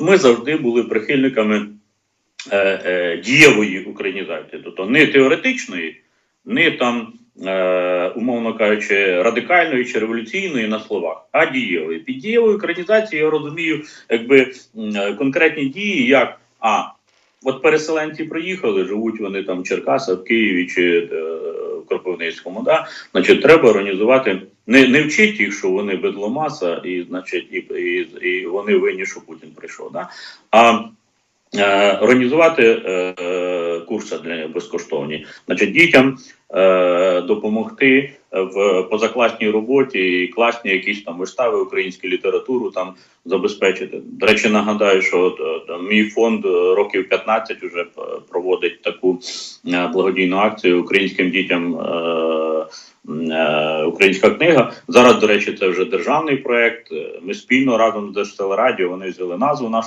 ми завжди були прихильниками е, е, дієвої українізації, тобто не теоретичної, не там, е, умовно кажучи, радикальної чи революційної на словах, а дієвої. Під дієвою українізацією я розумію, якби е, конкретні дії, як а. От переселенці приїхали, живуть вони там в Черкасах, в Києві чи е, Кропивницькому. Да? Значить, треба організувати, не, не вчить їх, що вони бедломаса, і, значить, і, і, і вони винні, що Путін прийшов. Да? А е, організувати е, е, курси для безкоштовні, значить, дітям допомогти в позакласній роботі і класні якісь там вистави, українську літературу там забезпечити. До речі, нагадаю, що е, мій фонд е, років 15 вже е, проводить таку е, благодійну акцію українським дітям. е, е, Українська книга зараз, до речі, це вже державний проект. Е, Ми спільно разом з Держтелерадіо вони взяли назву нашу.